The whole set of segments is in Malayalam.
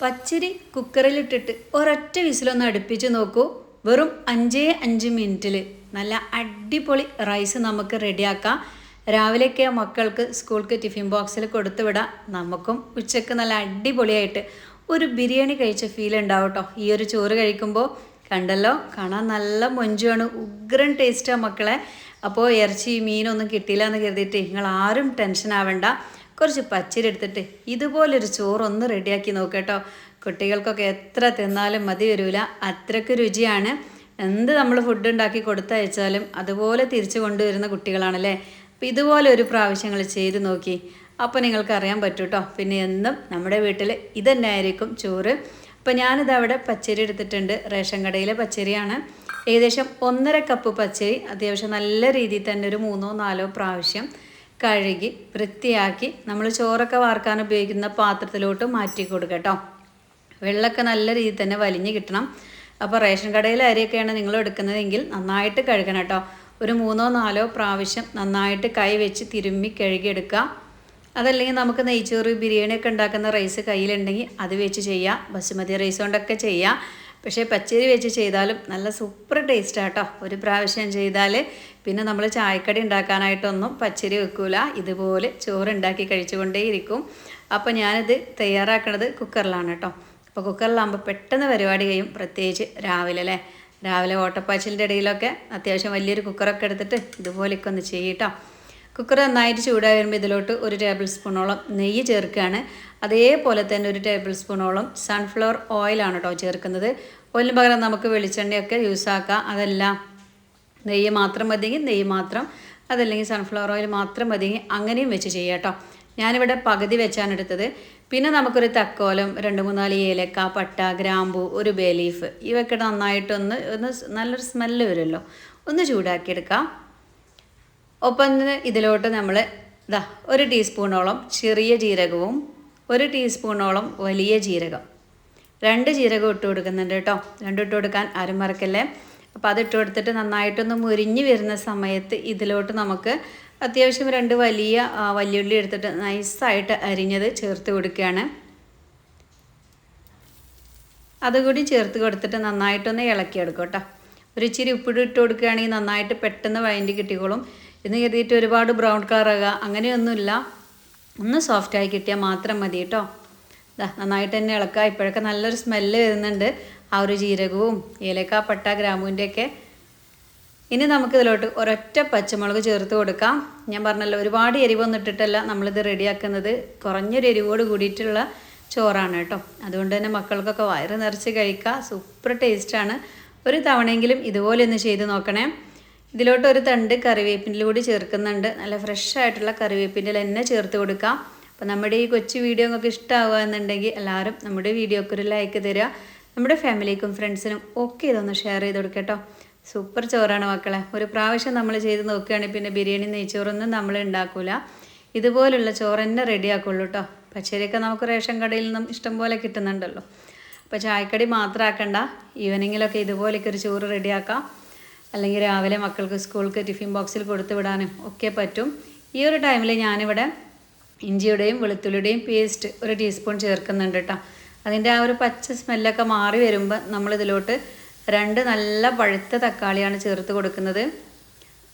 പച്ചരി കുക്കറിലിട്ടിട്ട് ഒരൊറ്റ വിസിലൊന്ന് അടുപ്പിച്ച് നോക്കൂ. വെറും അഞ്ചേ അഞ്ച് മിനിറ്റിൽ നല്ല അടിപൊളി റൈസ് നമുക്ക് റെഡിയാക്കാം. രാവിലെയൊക്കെ മക്കൾക്ക് സ്കൂൾക്ക് ടിഫിൻ ബോക്സിൽ കൊടുത്തു വിടാം. നമുക്കും ഉച്ചയ്ക്ക് നല്ല അടിപൊളിയായിട്ട് ഒരു ബിരിയാണി കഴിച്ച ഫീൽ ഉണ്ടാവും കേട്ടോ ഈ ഒരു ചോറ് കഴിക്കുമ്പോൾ കണ്ടല്ലോ? കാണാൻ നല്ല മൊഞ്ചുമാണ് ഉഗ്രൻ ടേസ്റ്റാണ് മക്കളെ. അപ്പോൾ ഇറച്ചി മീനൊന്നും കിട്ടിയില്ല എന്ന് കരുതിയിട്ട് നിങ്ങൾ ആരും ടെൻഷൻ ആവണ്ട. കുറച്ച് പച്ചരി എടുത്തിട്ട് ഇതുപോലൊരു ചോറൊന്ന് റെഡിയാക്കി നോക്കട്ടോ. കുട്ടികൾക്കൊക്കെ എത്ര തിന്നാലും മതി വരില്ല അത്രയ്ക്ക് രുചിയാണ്. എന്ത് നമ്മൾ ഫുഡ് ഉണ്ടാക്കി കൊടുത്തയച്ചാലും അതുപോലെ തിരിച്ചു കൊണ്ടുവരുന്ന കുട്ടികളാണല്ലേ? അപ്പോൾ ഇതുപോലെ ഒരു പ്രാവശ്യങ്ങൾ ചെയ്ത് നോക്കി. അപ്പോൾ നിങ്ങൾക്ക് അറിയാൻ പറ്റും കേട്ടോ പിന്നെ എന്നും നമ്മുടെ വീട്ടിൽ ഇതന്നെ ആയിരിക്കും ചോറ്. അപ്പോൾ ഞാനിത് അവിടെ പച്ചരി എടുത്തിട്ടുണ്ട്. റേഷൻ കടയിലെ പച്ചരിയാണ്. ഏകദേശം ഒന്നര കപ്പ് പച്ചരി. അത്യാവശ്യം നല്ല രീതിയിൽ തന്നെ ഒരു മൂന്നോ നാലോ പ്രാവശ്യം കഴുകി വൃത്തിയാക്കി നമ്മൾ ചോറൊക്കെ വാർക്കാൻ ഉപയോഗിക്കുന്ന പാത്രത്തിലോട്ട് മാറ്റി കൊടുക്കുക കേട്ടോ. വെള്ളമൊക്കെ നല്ല രീതിയിൽ തന്നെ വലിഞ്ഞ് കിട്ടണം. അപ്പോൾ റേഷൻ കടയിലെ അരിയൊക്കെയാണ് നിങ്ങൾ എടുക്കുന്നതെങ്കിൽ നന്നായിട്ട് കഴുകണം കേട്ടോ. ഒരു മൂന്നോ നാലോ പ്രാവശ്യം നന്നായിട്ട് കൈ വെച്ച് തിരുമ്മി കഴുകിയെടുക്കുക. അതല്ലെങ്കിൽ നമുക്ക് നെയ്ച്ചോറ് ബിരിയാണിയൊക്കെ ഉണ്ടാക്കുന്ന റൈസ് കയ്യിലുണ്ടെങ്കിൽ അത് വെച്ച് ചെയ്യാം ബസുമതി റൈസ് കൊണ്ടൊക്കെ ചെയ്യാം പക്ഷേ പച്ചരി വെച്ച് ചെയ്താലും നല്ല സൂപ്പർ ടേസ്റ്റ് ആട്ടോ. ഒരു പ്രാവശ്യം ചെയ്താൽ പിന്നെ നമ്മൾ ചായക്കടി ഉണ്ടാക്കാനായിട്ടൊന്നും പച്ചരി വെക്കൂല. ഇതുപോലെ ചോറ് ഉണ്ടാക്കി കഴിച്ചുകൊണ്ടേയിരിക്കും. അപ്പോൾ ഞാനിത് തയ്യാറാക്കുന്നത് കുക്കറിലാണ് കേട്ടോ. അപ്പോൾ കുക്കറിലാകുമ്പോൾ പെട്ടെന്ന് പരിപാടി കഴിയും. പ്രത്യേകിച്ച് രാവിലെ അല്ലേ? രാവിലെ ഓട്ടപ്പാച്ചിലിന്റെ ഇടയിലൊക്കെ അത്യാവശ്യം വലിയൊരു കുക്കറൊക്കെ എടുത്തിട്ട് ഇതുപോലെയൊക്കെ ഒന്ന് ചെയ്യട്ടോ കുക്കർ നന്നായിട്ട് ചൂടായി വരുമ്പോൾ ഇതിലോട്ട് ഒരു ടേബിൾ സ്പൂണോളം നെയ്യ് ചേർക്കുകയാണ് അതേപോലെ തന്നെ ഒരു ടേബിൾ സ്പൂണോളം സൺഫ്ലവർ ഓയിലാണ് കേട്ടോ ചേർക്കുന്നത്. ഓയിലിന് പകരം നമുക്ക് വെളിച്ചെണ്ണയൊക്കെ യൂസ് ആക്കാം. അതെല്ലാം നെയ്യ് മാത്രം മതിയെങ്കിൽ നെയ്യ് മാത്രം അതല്ലെങ്കിൽ സൺഫ്ലവർ ഓയിൽ മാത്രം മതിയെങ്കിൽ അങ്ങനെയും വെച്ച് ചെയ്യാം കേട്ടോ ഞാനിവിടെ പകുതി വെച്ചാണ് എടുത്തത്. പിന്നെ നമുക്കൊരു തക്കോലം രണ്ട് മൂന്നാൽ ഏലക്ക പട്ട ഗ്രാമ്പു ഒരു ബേ ലീഫ് ഇവയൊക്കെ നന്നായിട്ടൊന്ന് ഒന്ന് നല്ലൊരു സ്മെല്ല് വരുമല്ലോ. ഒന്ന് ചൂടാക്കിയെടുക്കാം. ഒപ്പം ഇതിലോട്ട് നമ്മൾ ഇതാ ഒരു ടീസ്പൂണോളം ചെറിയ ജീരകവും ഒരു ടീസ്പൂണോളം വലിയ ജീരകം. രണ്ട് ജീരകം ഇട്ട് കൊടുക്കുന്നുണ്ട് കേട്ടോ. രണ്ടും ഇട്ട് കൊടുക്കാൻ ആരും മറക്കല്ലേ? അപ്പോൾ അത് ഇട്ട് കൊടുത്തിട്ട് നന്നായിട്ടൊന്ന് മുരിഞ്ഞ് വരുന്ന സമയത്ത് ഇതിലോട്ട് നമുക്ക് അത്യാവശ്യം രണ്ട് വലിയ വലിയുള്ളി എടുത്തിട്ട് നൈസായിട്ട് അരിഞ്ഞത് ചേർത്ത് കൊടുക്കുകയാണ്. അതുകൂടി ചേർത്ത് കൊടുത്തിട്ട് നന്നായിട്ടൊന്ന് ഇളക്കിയെടുക്കും കേട്ടോ. ഒരു ഇച്ചിരി ഉപ്പിട്ട് ഇട്ട് കൊടുക്കുകയാണെങ്കിൽ നന്നായിട്ട് പെട്ടെന്ന് വഴണ്ടി കിട്ടിക്കോളും. എന്ന് കരുതിയിട്ട് ഒരുപാട് ബ്രൗൺ കളറാകുക അങ്ങനെയൊന്നുമില്ല. ഒന്ന് സോഫ്റ്റായി കിട്ടിയാൽ മാത്രം മതി കേട്ടോ നന്നായിട്ട് തന്നെ ഇളക്കുക ഇപ്പോഴൊക്കെ നല്ലൊരു സ്മെല്ല് വരുന്നുണ്ട്. ആ ഒരു ജീരകവും ഏലക്ക പട്ട ഗ്രാമ്പൂവിന്റെയൊക്കെ ഇനി നമുക്കിതിലോട്ട് ഒരൊറ്റ പച്ചമുളക് ചേർത്ത് കൊടുക്കാം. ഞാൻ പറഞ്ഞല്ലോ ഒരുപാട് എരിവൊന്നും ഇട്ടിട്ടല്ല നമ്മളിത് റെഡിയാക്കുന്നത്. കുറഞ്ഞൊരു എരിവോട് കൂടിയിട്ടുള്ള ചോറാണ് കേട്ടോ അതുകൊണ്ട് തന്നെ മക്കൾക്കൊക്കെ വയറ് നിറച്ച് കഴിക്കുക സൂപ്പർ ടേസ്റ്റാണ്. ഒരു തവണയെങ്കിലും ഇതുപോലെ ഒന്ന് ചെയ്ത് നോക്കണേ. ഇതിലോട്ട് ഒരു തണ്ട് കറിവേപ്പിന്റെ കൂടി ചേർക്കുന്നുണ്ട്. നല്ല ഫ്രഷ് ആയിട്ടുള്ള കറിവേപ്പിന്റെ തന്നെ ചേർത്ത് കൊടുക്കാം. അപ്പോൾ നമ്മുടെ ഈ കൊച്ചു വീഡിയോ നിങ്ങൾക്ക് ഇഷ്ടമാവുക എന്നുണ്ടെങ്കിൽ എല്ലാവരും നമ്മുടെ വീഡിയോക്ക് ഒരു ലൈക്ക് തരിക. നമ്മുടെ ഫാമിലിക്കും ഫ്രണ്ട്സിനും ഒക്കെ ഇതൊന്ന് ഷെയർ ചെയ്ത് കൊടുക്കട്ടോ സൂപ്പർ ചോറാണ് മക്കളെ. ഒരു പ്രാവശ്യം നമ്മൾ ചെയ്ത് നോക്കുകയാണെങ്കിൽ പിന്നെ ബിരിയാണി നെയ്ച്ചോറൊന്നും നമ്മൾ ഉണ്ടാക്കൂല. ഇതുപോലുള്ള ചോറ് തന്നെ റെഡിയാക്കുള്ളൂ കേട്ടോ. പച്ചരിയൊക്കെ നമുക്ക് റേഷൻ കടയിൽ നിന്നും ഇഷ്ടം പോലെ കിട്ടുന്നുണ്ടല്ലോ. അപ്പോൾ ചായക്കടി മാത്രമാക്കണ്ട ഈവനിങ്ങിലൊക്കെ ഇതുപോലെയൊക്കെ ഒരു ചോറ് റെഡിയാക്കാം അല്ലെങ്കിൽ രാവിലെ മക്കൾക്ക് സ്കൂൾക്ക് ടിഫിൻ ബോക്സിൽ കൊടുത്തു വിടാനും ഒക്കെ പറ്റും. ഈ ഒരു ടൈമിൽ ഞാനിവിടെ ഇഞ്ചിയുടെയും വെളുത്തുള്ളിയുടെയും പേസ്റ്റ് ഒരു ടീസ്പൂൺ ചേർക്കുന്നുണ്ട് കേട്ടോ അതിന്റെ ആ ഒരു പച്ച സ്മെല്ലൊക്കെ മാറി വരുമ്പോൾ നമ്മളിതിലോട്ട് രണ്ട് നല്ല പഴുത്ത തക്കാളിയാണ് ചേർത്ത് കൊടുക്കുന്നത്.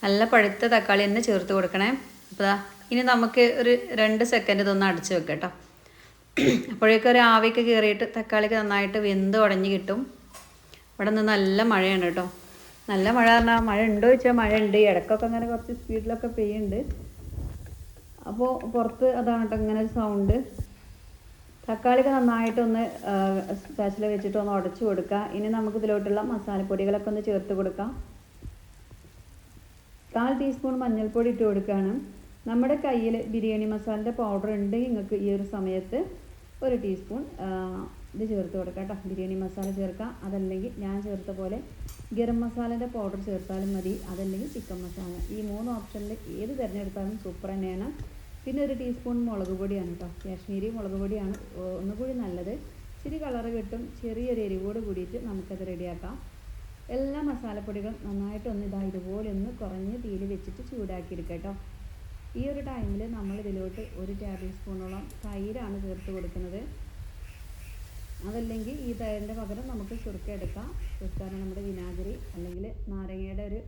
നല്ല പഴുത്ത തക്കാളി തന്നെ ചേർത്ത് കൊടുക്കണേ. അപ്പോൾ ഇനി നമുക്ക് ഒരു രണ്ട് സെക്കൻഡ് ഇതൊന്ന് അടച്ച് വെക്കാം കേട്ടോ അപ്പോഴേക്കും ഒരു ആവിക്ക് കയറിയിട്ട് തക്കാളിക്ക് നന്നായിട്ട് വെന്ത് ഉടഞ്ഞ് കിട്ടും. ഇവിടെ നിന്ന് നല്ല മഴയാണ് കേട്ടോ നല്ല മഴ പറഞ്ഞാൽ മഴ ഉണ്ടോ ചോദിച്ചാൽ മഴ ഉണ്ട്. ഇടയ്ക്കൊക്കെ അങ്ങനെ കുറച്ച് സ്പീഡിലൊക്കെ പെയ്യുന്നുണ്ട് അപ്പോൾ പുറത്ത് അതാണ് കേട്ടോ ഇങ്ങനെ ഒരു സൗണ്ട് തക്കാളിയൊക്കെ നന്നായിട്ടൊന്ന് സ്പാച്ചിൽ വെച്ചിട്ട് ഒന്ന് ഉടച്ചു കൊടുക്കുക ഇനി നമുക്ക് ഇതിലോട്ടുള്ള മസാലപ്പൊടികളൊക്കെ ഒന്ന് ചേർത്ത് കൊടുക്കാം. കാൽ ടീസ്പൂൺ മഞ്ഞൾപ്പൊടി ഇട്ട് കൊടുക്കുകയാണ് നമ്മുടെ കയ്യിൽ ബിരിയാണി മസാലന്റെ പൗഡർ ഉണ്ടെങ്കിൽ നിങ്ങൾക്ക് ഈ ഒരു സമയത്ത് ഒരു ടീസ്പൂൺ ഇത് ചേർത്ത് കൊടുക്കാം കേട്ടോ. ബിരിയാണി മസാല ചേർക്കാം. അതല്ലെങ്കിൽ ഞാൻ ചേർത്ത പോലെ ഗരം മസാലേന്റെ പൗഡർ ചേർത്താലും മതി. അതല്ലെങ്കിൽ ചിക്കൻ മസാല ഈ മൂന്ന് ഓപ്ഷനിൽ ഏത് തിരഞ്ഞെടുത്താലും സൂപ്പർ തന്നെയാണ്. പിന്നെ ഒരു ടീസ്പൂൺ മുളക് പൊടിയാണ് കേട്ടോ. കാശ്മീരി മുളക് പൊടിയാണ്. ഒന്നുകൂടി നല്ലത്. ഇച്ചിരി കളറ് കിട്ടും. ചെറിയൊരു എരിവോട് കൂടിയിട്ട് നമുക്കത് റെഡിയാക്കാം. എല്ലാ മസാലപ്പൊടികളും നന്നായിട്ടൊന്ന് ഇതാ ഇതുപോലെ ഒന്ന് കുറഞ്ഞ് തീയിൽ വെച്ചിട്ട് ചൂടാക്കി എടുക്കാം കേട്ടോ. ഈ ഒരു ടൈമിൽ നമ്മൾ ഇതിലോട്ട് ഒരു ടേബിൾ സ്പൂണോളം തൈരാണ് ചേർത്ത് കൊടുക്കുന്നത്. അതല്ലെങ്കിൽ ഈ തൈരിന്റെ പകരം നമുക്ക് സുർക്ക എടുക്കാം. നമ്മുടെ വിനാഗിരി അല്ലെങ്കിൽ നാരങ്ങയുടെ ഒരു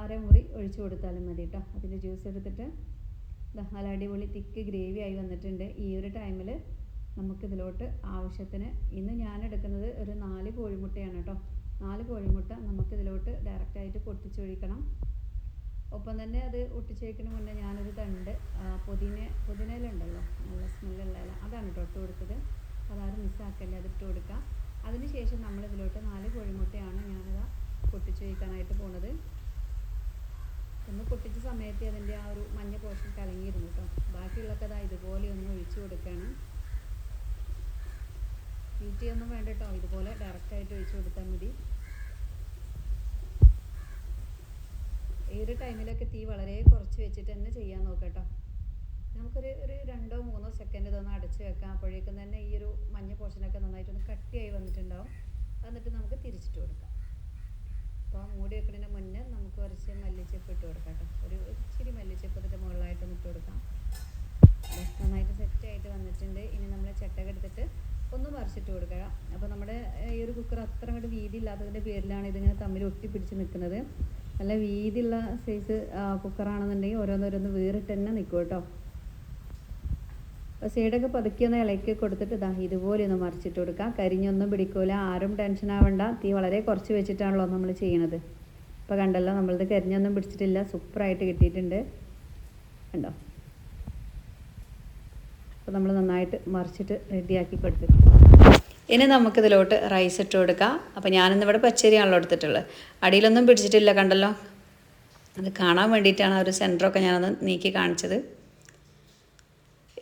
അരമുറി ഒഴിച്ചു കൊടുത്താലും മതി കേട്ടോ അതിന്റെ ജ്യൂസ് എടുത്തിട്ട് നല്ല അടിപൊളി തിക്ക് ഗ്രേവി ആയി വന്നിട്ടുണ്ട്. ഈ ഒരു ടൈമിൽ നമുക്കിതിലോട്ട് ആവശ്യത്തിന് ഇന്ന് ഞാൻ എടുക്കുന്നത് ഒരു നാല് കോഴിമുട്ടയാണ് കേട്ടോ നാല് കോഴിമുട്ട നമുക്കിതിലോട്ട് ഡയറക്റ്റായിട്ട് പൊട്ടിച്ചൊഴിക്കണം. ഒപ്പം തന്നെ അത് ഒട്ടിച്ചൊഴിക്കണ മുന്നേ ഞാനൊരു തണ്ട് പുതിന പുതിനയില ഉണ്ടല്ലോ നല്ല സ്മെല്ലുള്ള ഇല. അതാണ് കേട്ടോ ഇട്ട് കൊടുത്തത്. അതാരും മിസ്സാക്കല്ലേ അതിട്ട് കൊടുക്കുക അതിന് ശേഷം നമ്മൾ ഇതിലോട്ട് നാല് കോഴിമുട്ടയാണ് ഞാനിതാ പൊട്ടിച്ചൊഴിക്കാനായിട്ട് പോണത്. ഒന്ന് പൊട്ടിച്ച സമയത്ത് അതിന്റെ ആ ഒരു മഞ്ഞ പോർഷൻ കലങ്ങിയിരുന്നു കേട്ടോ. ബാക്കിയുള്ളൊക്കെ അതാ ഇതുപോലെ ഒന്ന് ഒഴിച്ചു കൊടുക്കുകയാണ് ചെയ്യൊന്നും വേണ്ട കേട്ടോ. ഇതുപോലെ ഡയറക്റ്റായിട്ട് ഒഴിച്ചു കൊടുത്താൽ മതി. ഏത് ടൈമിലൊക്കെ തീ വളരെ കുറച്ച് വെച്ചിട്ട് തന്നെ ചെയ്യാൻ നോക്കാം കേട്ടോ. നമുക്കൊരു ഒരു രണ്ടോ മൂന്നോ സെക്കൻഡ് ഇതൊന്ന് അടച്ച് വെക്കാം. അപ്പോഴേക്കും തന്നെ ഈ ഒരു മഞ്ഞ പോർഷനൊക്കെ നന്നായിട്ടൊന്ന് കട്ടിയായി വന്നിട്ടുണ്ടാവും. എന്നിട്ട് നമുക്ക് തിരിച്ചിട്ട് കൊടുക്കാം. അപ്പോൾ മൂടി വെക്കുന്നതിന് മുന്നേ നമുക്ക് കുറച്ച് മല്ലിച്ചപ്പ് ഇട്ട് കൊടുക്കാം കേട്ടോ. ഒരു ഇച്ചിരി മല്ലിച്ചപ്പ് അതിന്റെ മുകളിലായിട്ടൊന്ന് ഇട്ട് കൊടുക്കാം. നന്നായിട്ട് സെറ്റ് ആയിട്ട് വന്നിട്ടുണ്ട്. ഇനി നമ്മൾ ചട്ടക എടുത്തിട്ട് ഒന്ന് മറിച്ചിട്ട് കൊടുക്കുക അപ്പോൾ നമ്മുടെ ഈ ഒരു കുക്കർ അത്ര അങ്ങോട്ട് വീതി ഇല്ലാത്തതിന്റെ പേരിലാണ് ഇതിങ്ങനെ തമ്മിൽ ഒട്ടിപ്പിടിച്ച് നിൽക്കുന്നത്. നല്ല വീതിയുള്ള സൈസ് കുക്കറാണെന്നുണ്ടെങ്കിൽ ഓരോന്നോരോന്ന് വേറിട്ട് തന്നെ നിൽക്കും കേട്ടോ. സൈഡൊക്കെ പതുക്കി ഒന്ന് ഇളക്കി കൊടുത്തിട്ട് ഇതാ ഇതുപോലെ ഒന്ന് മറിച്ചിട്ട് കൊടുക്കുക കരിഞ്ഞൊന്നും പിടിക്കൂല ആരും ടെൻഷൻ ആവണ്ട. തീ വളരെ കുറച്ച് വെച്ചിട്ടാണല്ലോ നമ്മൾ ചെയ്യണത്. ഇപ്പോൾ കണ്ടല്ലോ നമ്മളിത് കരിഞ്ഞൊന്നും പിടിച്ചിട്ടില്ല. സൂപ്പറായിട്ട് കിട്ടിയിട്ടുണ്ട്. കണ്ടോ? അപ്പോൾ നമ്മൾ നന്നായിട്ട് മറിച്ചിട്ട് റെഡിയാക്കി കൊടുത്തു ഇനി നമുക്കിതിലോട്ട് റൈസ് ഇട്ട് കൊടുക്കാം. അപ്പോൾ ഞാനിന്നിവിടെ പച്ചരിയാണല്ലോ എടുത്തിട്ടുള്ളത്. അടിയിലൊന്നും പിടിച്ചിട്ടില്ല കണ്ടല്ലോ. അത് കാണാൻ വേണ്ടിയിട്ടാണ് ആ ഒരു സെന്ററൊക്കെ ഞാനൊന്ന് നീക്കി കാണിച്ചത്.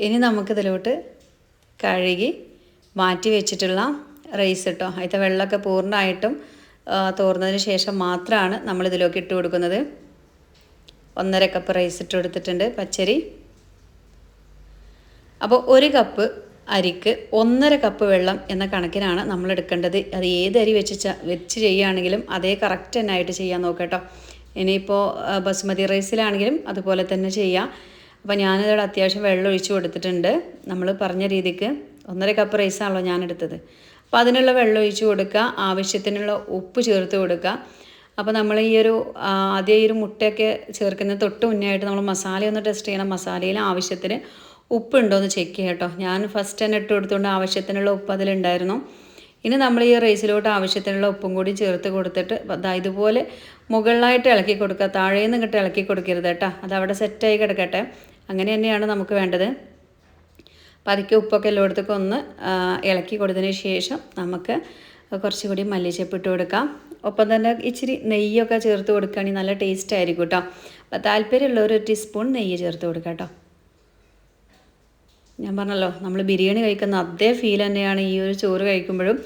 ഇനി നമുക്കിതിലോട്ട് കഴുകി മാറ്റി വെച്ചിട്ടുള്ള റൈസ് ഇട്ടോ അതിന്റെ വെള്ളമൊക്കെ പൂർണമായിട്ടും തോർന്നതിന് ശേഷം മാത്രമാണ് നമ്മളിതിലേക്ക് ഇട്ട് കൊടുക്കുന്നത്. ഒന്നര കപ്പ് റൈസ് ഇട്ട് കൊടുത്തിട്ടുണ്ട് പച്ചരി. അപ്പോൾ ഒരു കപ്പ് അരിക്ക് ഒന്നര കപ്പ് വെള്ളം എന്ന കണക്കിനാണ് നമ്മൾ എടുക്കേണ്ടത് അത് ഏത് അരി വെച്ച് വെച്ച് ചെയ്യുകയാണെങ്കിലും അതേ കറക്റ്റ് തന്നെ ആയിട്ട് ചെയ്യാൻ നോക്കട്ടോ ഇനിയിപ്പോൾ ബസുമതി റൈസിലാണെങ്കിലും അതുപോലെ തന്നെ ചെയ്യാം. അപ്പോൾ ഞാനിതോടെ അത്യാവശ്യം വെള്ളം ഒഴിച്ച് കൊടുത്തിട്ടുണ്ട്. നമ്മൾ പറഞ്ഞ രീതിക്ക് ഒന്നര കപ്പ് റൈസാണല്ലോ ഞാൻ എടുത്തത് അപ്പോൾ അതിനുള്ള വെള്ളം ഒഴിച്ച് കൊടുക്കുക ആവശ്യത്തിനുള്ള ഉപ്പ് ചേർത്ത് കൊടുക്കുക. അപ്പോൾ നമ്മൾ ഈ ഒരു ആദ്യം ഈ ഒരു മുട്ടയൊക്കെ ചേർക്കുന്ന തൊട്ട് മുന്നേ ആയിട്ട് നമ്മൾ മസാല ഒന്ന് ടെസ്റ്റ് ചെയ്യണം. മസാലയിൽ ആവശ്യത്തിന് ഉപ്പുണ്ടോ എന്ന് ചെക്ക് ചെയ്യാം കേട്ടോ. ഞാൻ ഫസ്റ്റ് തന്നെ ഇട്ട് കൊടുത്തുകൊണ്ട് ആവശ്യത്തിനുള്ള ഉപ്പ് അതിലുണ്ടായിരുന്നു. ഇനി നമ്മൾ ഈ റൈസിലോട്ട് ആവശ്യത്തിനുള്ള ഉപ്പും കൂടി ചേർത്ത് കൊടുത്തിട്ട് ദാ ഇതുപോലെ മുകളിലായിട്ട് ഇളക്കി കൊടുക്കുക. താഴേന്ന് ഇങ്ങോട്ട് ഇളക്കി കൊടുക്കരുത് കേട്ടോ. അത് അവിടെ സെറ്റായി കിടക്കട്ടെ. അങ്ങനെ തന്നെയാണ് നമുക്ക് വേണ്ടത്. പതുക്കെ ഉപ്പൊക്കെ എല്ലായിടത്തേക്കും ഒന്ന് ഇളക്കി കൊടുത്തതിന് ശേഷം നമുക്ക് കുറച്ചുകൂടി മല്ലിച്ചപ്പ് ഇട്ട് കൊടുക്കാം. ഒപ്പം തന്നെ ഇച്ചിരി നെയ്യൊക്കെ ചേർത്ത് കൊടുക്കുകയാണെങ്കിൽ നല്ല ടേസ്റ്റ് ആയിരിക്കും കേട്ടോ. അപ്പോൾ താല്പര്യമുള്ള ഒരു ടീസ്പൂൺ നെയ്യ് ചേർത്ത് കൊടുക്കാം കേട്ടോ. ഞാൻ പറഞ്ഞല്ലോ നമ്മൾ ബിരിയാണി കഴിക്കുന്ന അതേ ഫീൽ തന്നെയാണ് ഈ ഒരു ചോറ് കഴിക്കുമ്പോഴും.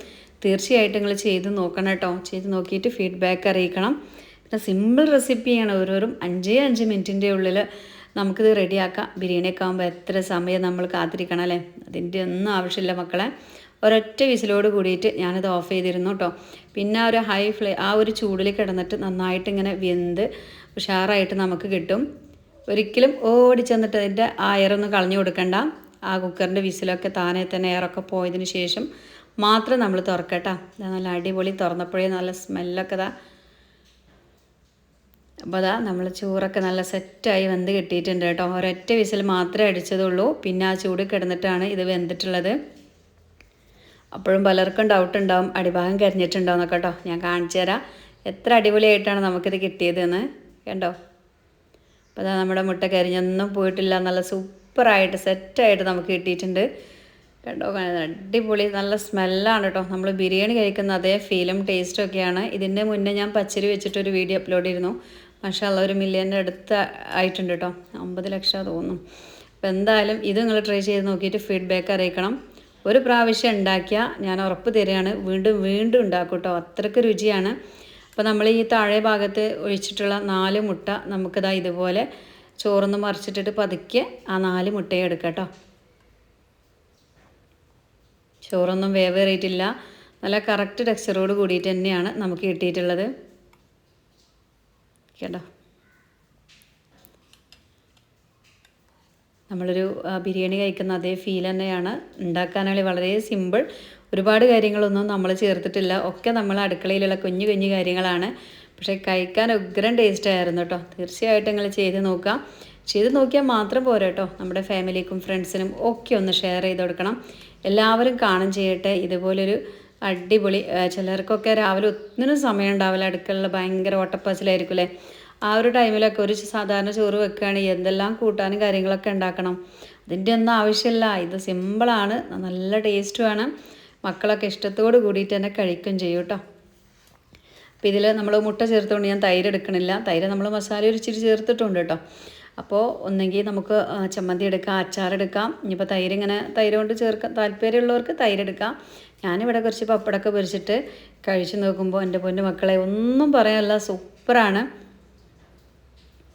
തീർച്ചയായിട്ടും നിങ്ങൾ ചെയ്ത് നോക്കണം കേട്ടോ. ചെയ്ത് നോക്കിയിട്ട് ഫീഡ്ബാക്ക് അറിയിക്കണം. പിന്നെ സിമ്പിൾ റെസിപ്പിയാണ് ഓരോരും. അഞ്ചേ അഞ്ച് മിനിറ്റിന്റെ ഉള്ളിൽ നമുക്കിത് റെഡിയാക്കാം. ബിരിയാണിയൊക്കെ ആകുമ്പോൾ എത്ര സമയം നമ്മൾ കാത്തിരിക്കണം അല്ലേ? അതിന്റെ ഒന്നും ആവശ്യമില്ല മക്കളെ. ഒരൊറ്റ വിസിലോട് കൂടിയിട്ട് ഞാനത് ഓഫ് ചെയ്തിരുന്നു കേട്ടോ പിന്നെ ഒരു ഹൈ ഫ്ലേ ആ ഒരു ചൂടിൽ കിടന്നിട്ട് നന്നായിട്ട് ഇങ്ങനെ വെന്ത് ഉഷാറായിട്ട് നമുക്ക് കിട്ടും. ഒരിക്കലും ഓടി ചെന്നിട്ട് അതിന്റെ ആ എയറൊന്നും കളഞ്ഞു കൊടുക്കണ്ട. ആ കുക്കറിന്റെ വിസിലൊക്കെ താനെ തന്നെ എയറൊക്കെ പോയതിന് ശേഷം മാത്രം നമ്മൾ തുറക്കട്ടോ. നല്ല അടിപൊളി തുറന്നപ്പോഴേ നല്ല സ്മെല്ലൊക്കെ ഇതാ. അപ്പോൾ അതാ നമ്മൾ ചോറൊക്കെ നല്ല സെറ്റായി വെന്ത് കിട്ടിയിട്ടുണ്ട് കേട്ടോ. ഒരൊറ്റ വിസിൽ മാത്രമേ അടിച്ചതുള്ളൂ. പിന്നെ ആ ചൂട് കിടന്നിട്ടാണ് ഇത് വെന്തിട്ടുള്ളത്. അപ്പോഴും പലർക്കും ഡൗട്ട് ഉണ്ടാവും. അടിഭാഗം കരിഞ്ഞിട്ടുണ്ടാവും എന്നൊക്കെ കേട്ടോ. ഞാൻ കാണിച്ചു തരാം. എത്ര അടിപൊളിയായിട്ടാണ് നമുക്കിത് കിട്ടിയതെന്ന്. കണ്ടോ? അപ്പോൾ അതാ നമ്മുടെ മുട്ട കരിഞ്ഞൊന്നും പോയിട്ടില്ല. നല്ല സൂപ്പറായിട്ട് സെറ്റായിട്ട് നമുക്ക് കിട്ടിയിട്ടുണ്ട്. കണ്ടോ? അടിപൊളി നല്ല സ്മെല്ലാണ് കേട്ടോ. നമ്മൾ ബിരിയാണി കഴിക്കുന്ന അതേ ഫീലും ടേസ്റ്റും ഒക്കെയാണ്. ഇതിന്റെ മുന്നേ ഞാൻ പച്ചരി വെച്ചിട്ടൊരു വീഡിയോ അപ്ലോഡ് ചെയ്തിരുന്നു. മാഷാല്ല ഒരു മില്യന്റെ അടുത്ത് ആയിട്ടുണ്ട് കേട്ടോ അമ്പത് ലക്ഷം തോന്നും അപ്പോൾ എന്തായാലും ഇത് നിങ്ങൾ ട്രൈ ചെയ്ത് നോക്കിയിട്ട് ഫീഡ്ബാക്ക് അറിയിക്കണം. ഒരു പ്രാവശ്യം ഉണ്ടാക്കിയാൽ ഞാൻ ഉറപ്പ് തരികയാണ്. വീണ്ടും വീണ്ടും ഉണ്ടാക്കും കേട്ടോ അത്രയ്ക്ക് രുചിയാണ്. അപ്പോൾ നമ്മൾ ഈ താഴെ ഭാഗത്ത് ഒഴിച്ചിട്ടുള്ള നാല് മുട്ട നമുക്കിതാ ഇതുപോലെ ചോറൊന്ന് മറിച്ചിട്ടിട്ട് പതുക്കെ ആ നാല് മുട്ടയും എടുക്കാം കേട്ടോ ചോറൊന്നും വേവേറിയിട്ടില്ല. നല്ല കറക്റ്റ് ടെക്സ്ചറോട് കൂടിയിട്ട് തന്നെയാണ് നമുക്ക് കിട്ടിയിട്ടുള്ളത്. കേട്ടോ. നമ്മളൊരു ബിരിയാണി കഴിക്കുന്ന അതേ ഫീൽ തന്നെയാണ്. ഉണ്ടാക്കാനാണെങ്കിൽ വളരെ സിമ്പിൾ ഒരുപാട് കാര്യങ്ങളൊന്നും നമ്മൾ ചേർത്തിട്ടില്ല. ഒക്കെ നമ്മൾ അടുക്കളയിലുള്ള കുഞ്ഞു കുഞ്ഞു കാര്യങ്ങളാണ്. പക്ഷേ കഴിക്കാൻ ഉഗ്രം ടേസ്റ്റ് ആയിരുന്നു കേട്ടോ. തീർച്ചയായിട്ടും നിങ്ങൾ ചെയ്ത് നോക്കാം. ചെയ്ത് നോക്കിയാൽ മാത്രം പോരാ കേട്ടോ. നമ്മുടെ ഫാമിലിക്കും ഫ്രണ്ട്സിനും ഒക്കെ ഒന്ന് ഷെയർ ചെയ്ത് കൊടുക്കണം. എല്ലാവരും കാണും ചെയ്യട്ടെ. ഇതുപോലൊരു അടിപൊളി. ചിലർക്കൊക്കെ രാവിലെ ഒന്നിനും സമയം ഉണ്ടാവില്ല. അടുക്കളയിൽ ഭയങ്കര ഓട്ടപ്പാച്ചിലായിരിക്കും അല്ലേ? ആ ഒരു ടൈമിലൊക്കെ ഒരു സാധാരണ ചോറ് വെക്കുകയാണെങ്കിൽ എന്തെല്ലാം കൂട്ടാനും കാര്യങ്ങളൊക്കെ ഉണ്ടാക്കണം. അതിന്റെ ഒന്നും ആവശ്യമില്ല. ഇത് സിമ്പിളാണ്. നല്ല ടേസ്റ്റുമാണ്. മക്കളൊക്കെ ഇഷ്ടത്തോട് കൂടിയിട്ട് തന്നെ കഴിക്കും ചെയ്യും കേട്ടോ. അപ്പോൾ ഇതിൽ നമ്മൾ മുട്ട ചേർത്തുകൊണ്ട് ഞാൻ തൈര് എടുക്കണില്ല. തൈര് നമ്മൾ മസാല ഒരിച്ചിരി ചേർത്തിട്ടുണ്ട് കേട്ടോ. അപ്പോൾ ഒന്നെങ്കിൽ നമുക്ക് ചമ്മന്തി എടുക്കാം അച്ചാറെടുക്കാം ഇനിയിപ്പോൾ തൈര് ഇങ്ങനെ തൈര് കൊണ്ട് ചേർക്കാൻ താല്പര്യമുള്ളവർക്ക് തൈരെടുക്കാം ഞാനിവിടെ കുറച്ച് പപ്പടമൊക്കെ പൊരിച്ചിട്ട് കഴിച്ചു നോക്കുമ്പോൾ എന്റെ പൊന്നു മക്കളെ ഒന്നും പറയാനല്ല സൂപ്പറാണ്.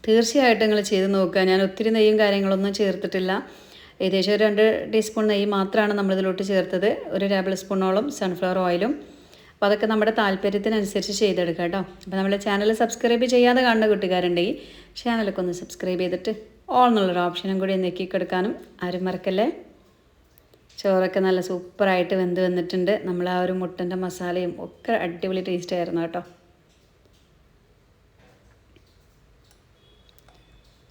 തീർച്ചയായിട്ടും നിങ്ങൾ ചെയ്ത് നോക്കുക. ഞാൻ ഒത്തിരി നെയ്യും കാര്യങ്ങളൊന്നും ചേർത്തിട്ടില്ല. ഏകദേശം ഒരു രണ്ട് ടീസ്പൂൺ നെയ്യ് മാത്രമാണ് നമ്മളിതിലോട്ട് ചേർത്തത്. ഒരു ടേബിൾ സ്പൂണോളം സൺഫ്ലവർ ഓയിലും അപ്പോൾ അതൊക്കെ നമ്മുടെ താല്പര്യത്തിനനുസരിച്ച് ചെയ്തെടുക്കുക കേട്ടോ. അപ്പോൾ നമ്മുടെ ചാനൽ സബ്സ്ക്രൈബ് ചെയ്യാതെ കാണുന്ന കൂട്ടുകാരുണ്ടെങ്കിൽ ചാനലൊക്കെ ഒന്ന് സബ്സ്ക്രൈബ് ചെയ്തിട്ട് ഓൾ എന്നുള്ളൊരു ഓപ്ഷനും കൂടി നെക്കിക്കെടുക്കാനും ആരും മറക്കല്ലേ? ചോറൊക്കെ നല്ല സൂപ്പറായിട്ട് വെന്ത് വന്നിട്ടുണ്ട്. നമ്മൾ ആ ഒരു മുട്ടന്റെ മസാലയും ഒക്കെ അടിപൊളി ടേസ്റ്റ് ആയിരുന്നു കേട്ടോ.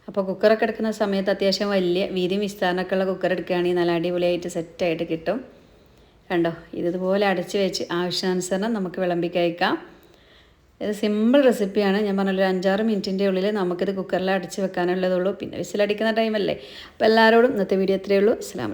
അപ്പോൾ കുക്കറൊക്കെ എടുക്കുന്ന സമയത്ത് അത്യാവശ്യം വലിയ വീതിയും വിസ്താരണമൊക്കെ ഉള്ള കുക്കർ എടുക്കുകയാണെങ്കിൽ നല്ല അടിപൊളിയായിട്ട് സെറ്റായിട്ട് കിട്ടും. കണ്ടോ? ഇതുപോലെ അടച്ച് വെച്ച് ആവശ്യാനുസരണം നമുക്ക് വിളമ്പി കഴിക്കാം. ഇത് സിമ്പിൾ റെസിപ്പിയാണ് ഞാൻ പറഞ്ഞല്ലോ ഒരു അഞ്ചാറ് മിനിറ്റിന്റെ ഉള്ളിൽ നമുക്കിത് കുക്കറിൽ അടച്ച് വെക്കാനുള്ളതുള്ളൂ പിന്നെ വിസിലടിക്കുന്ന ടൈമല്ലേ അപ്പോൾ എല്ലാവരോടും ഇന്നത്തെ വീഡിയോ ഇത്രയേ ഉള്ളൂ. അസ്സാം